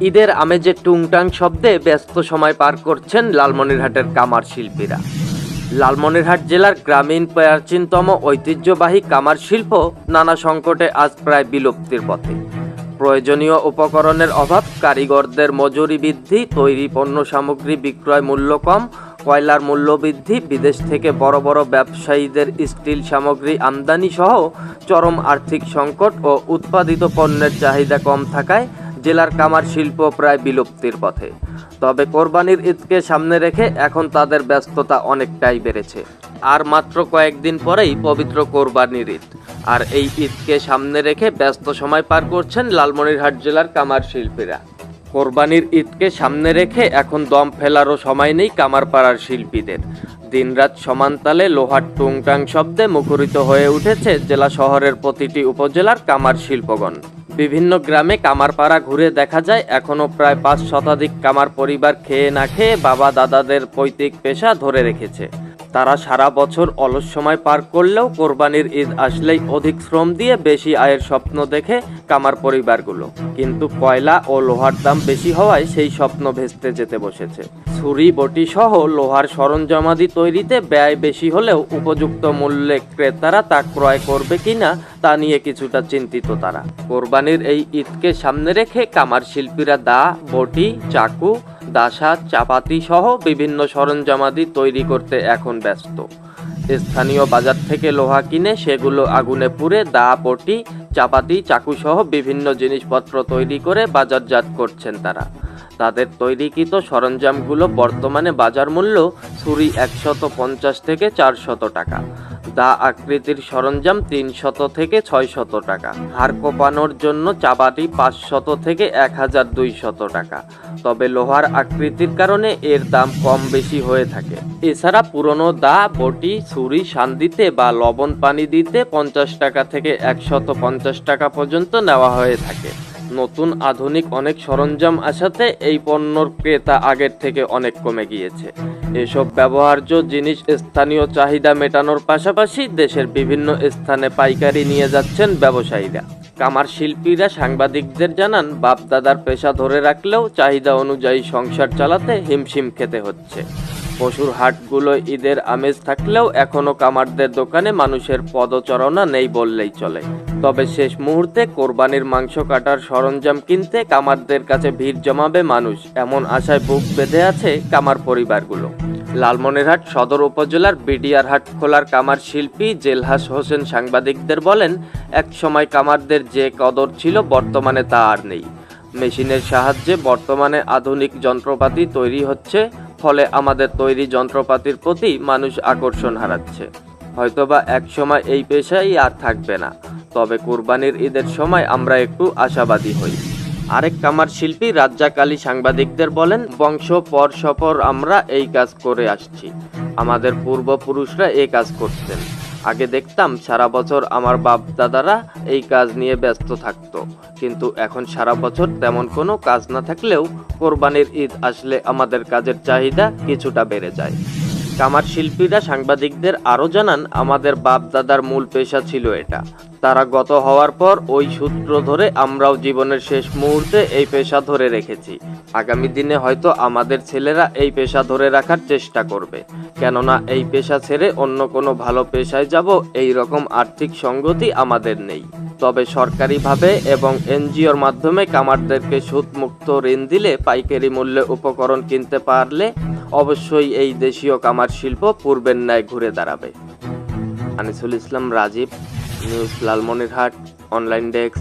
ঈদের আমেজে টুংটাং শব্দে ব্যস্ত সময় পার করছেন লালমনিরহাটের কামার শিল্পীরা। লালমনিরহাট জেলার গ্রামীণ প্রাচীনতম ঐতিহ্যবাহী কামার শিল্প নানা সংকটে আজ প্রায় বিলুপ্তির পথে। প্রয়োজনীয় উপকরণের অভাব, কারিগরদের মজুরি বৃদ্ধি, তৈরি পণ্য সামগ্রী বিক্রয় মূল্য কম, কয়লার মূল্য বৃদ্ধি, বিদেশ থেকে বড় বড় ব্যবসায়ীদের স্টিল সামগ্রী আমদানি সহ চরম আর্থিক সংকট ও উৎপাদিত পণ্যের চাহিদা কম থাকায় জেলার কামার শিল্প প্রায় বিলুপ্তির পথে। তবে কোরবানির ঈদকে সামনে রেখে এখন তাদের ব্যস্ততা অনেকটাই বেড়েছে। আর মাত্র কয়েকদিন পরেই পবিত্র কোরবানির ঈদ। আর এই ঈদকে সামনে রেখে ব্যস্ত সময় পার করছেন লালমনিরহাট জেলার কামার শিল্পীরা। কোরবানির ঈদকে সামনে রেখে এখন দম ফেলারও সময় নেই কামারপাড়ার শিল্পীদের। দিনরাত সমানতালে লোহার টুংটাং শব্দে মুখরিত হয়ে উঠেছে জেলা শহরের প্রতিটি উপজেলার কামার শিল্পগণ। বিভিন্ন গ্রামে কামারপাড়া ঘুরে দেখা যায়, এখনও প্রায় পাঁচ শতাধিক কামার পরিবার খেয়ে না খেয়ে বাবা দাদাদের পৈতৃক পেশা ধরে রেখেছে। তারা সারা বছর অলস সময় পার করলেও কোরবানির ঈদ আসলেই অধিক শ্রম দিয়ে বেশি আয়ের স্বপ্ন দেখে কামার পরিবারগুলো। কিন্তু কয়লা ও লোহার দাম বেশি হওয়ায় সেই স্বপ্ন ভেস্তে যেতে বসেছে। ছুরি, বটি সহ লোহার সরঞ্জামাদি তৈরিতে ব্যয় বেশি হলেও উপযুক্ত মূল্যে ক্রেতারা তা ক্রয় করবে কিনা তা নিয়ে কিছুটা চিন্তিত তারা। কোরবানির এই ঈদকে সামনে রেখে কামার শিল্পীরা দা, বটি, চাকু দাসা চাপাতি সহ বিভিন্ন সরঞ্জামাদি তৈরি করতে এখন ব্যস্ত। স্থানীয় বাজার থেকে লোহা কিনে সেগুলো আগুনে পুড়ে দা, পটি, চাপাতি, চাকু সহ বিভিন্ন জিনিসপত্র তৈরি করে বাজারজাত করছেন তারা। তাদের তৈরিকৃত সরঞ্জামগুলো বর্তমানে বাজার মূল্য ছুরি একশত পঞ্চাশ থেকে চারশত টাকা। দা আকৃতির সরঞ্জাম তিনশত থেকে ছয়শত টাকা। হাড় কোপানোর জন্য চাপাটি পাঁচশত থেকে এক হাজার দুইশত টাকা। তবে লোহার আকৃতির কারণে এর দাম কম বেশি হয়ে থাকে। এছাড়া পুরনো দা, বটি, ছুরি শান দিতে বা লবণ পানি দিতে পঞ্চাশ টাকা থেকে একশত পঞ্চাশ টাকা পর্যন্ত নেওয়া হয়ে থাকে। নতুন আধুনিক অনেক সরঞ্জাম আসাতে এই পণ্যর ক্রেতা আগের থেকে অনেক কমে গিয়েছে। এসব ব্যবহার্য জিনিস স্থানীয় চাহিদা মেটানোর পাশাপাশি দেশের বিভিন্ন স্থানে পাইকারি নিয়ে যাচ্ছেন ব্যবসায়ীরা। কামার শিল্পীরা সাংবাদিকদের জানান, বাপদাদার পেশা ধরে রাখলেও চাহিদা অনুযায়ী সংসার চালাতে হিমশিম খেতে হচ্ছে। পশুর হাটগুলো ঈদের আমেজ থাকলেও এখনও কামারদের দোকানে মানুষের পদচারণা নেই বললেই চলে। তবে শেষ মুহূর্তে কোরবানির মাংস কাটার সরঞ্জাম কিনতে কামারদের কাছে ভিড় জমাবে মানুষ, এমন আশায় বুক বেঁধে আছে কামার পরিবারগুলো। লালমনিরহাট সদর উপজেলার বিডিআর হাট খোলার কামার শিল্পী জেলহাস হোসেন সাংবাদিকদের বলেন এক সময় কামারদের যে কদর ছিল বর্তমানে তা আর নেই। মেশিনের সাহায্যে বর্তমানে আধুনিক যন্ত্রপাতি তৈরি হচ্ছে ফলে আমাদের তৈরি যন্ত্রপাতির প্রতি মানুষ আকর্ষণ হারাচ্ছে। হয়তোবা এক সময় এই পেশাই আর থাকবে না, তবে কুরবানির ঈদের সময় আমরা একটু আশাবাদী হই। আরেক কামার শিল্পী রাজ্জাক আলী সাংবাদিকদের বলেন, বংশ পর সপর আমরা এই কাজ করে আসছি। আমাদের পূর্বপুরুষরা এই কাজ করতেন। আগে দেখতাম সারা বছর আমার বাপ দাদারা এই কাজ নিয়ে ব্যস্ত থাকতো। কিন্তু এখন সারা বছর তেমন কোনো কাজ না থাকলেও কোরবানির ঈদ আসলে আমাদের কাজের চাহিদা কিছুটা বেড়ে যায়। কামার শিল্পীরা সাংবাদিকদের আরও জানান, আমাদের বাপ দাদার মূল পেশা ছিল এটা। তারা গত হওয়ার পর ওই সূত্র ধরে আমরাও জীবনের শেষ মুহূর্তে এই পেশা ধরে রেখেছি। আগামী দিনে হয়তো আমাদের ছেলেরা এই পেশা ধরে রাখার চেষ্টা করবে। কেননা এই পেশা ছেড়ে অন্য কোনো ভালো পেশায় যাব এই রকম আর্থিক সঙ্গতি আমাদের নেই। তবে সরকারিভাবে এবং এনজিওর মাধ্যমে কামারদেরকে সুদমুক্ত ঋণ দিলে পাইকারি মূল্যে উপকরণ কিনতে পারলে অবশ্যই এই দেশীয় কামার শিল্প পূর্বের ন্যায় ঘুরে দাঁড়াবে। Anisul Islam, Rajib. News Lalmonirhat online desk